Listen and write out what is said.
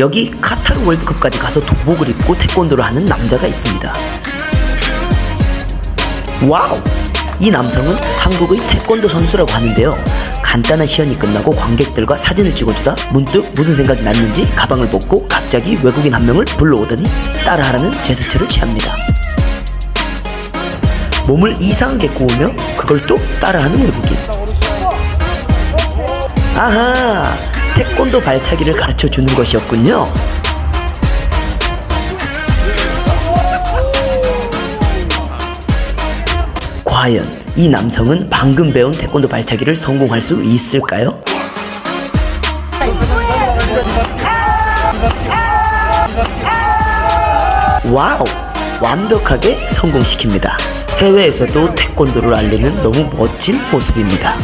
여기 카타르 월드컵까지 가서 도복을 입고 태권도를 하는 남자가 있습니다. 와우! 이 남성은 한국의 태권도 선수라고 하는데요. 간단한 시연이 끝나고 관객들과 사진을 찍어주다 문득 무슨 생각이 났는지 가방을 벗고 갑자기 외국인 한 명을 불러오더니 따라하라는 제스처를 취합니다. 몸을 이상하게 구우며 그걸 또 따라하는 외국인. 아하! 태권도 발차기를 가르쳐 주는 것이었군요. 과연 이 남성은 방금 배운 태권도 발차기를 성공할 수 있을까요? 와우! 완벽하게 성공시킵니다. 해외에서도 태권도를 알리는 너무 멋진 모습입니다.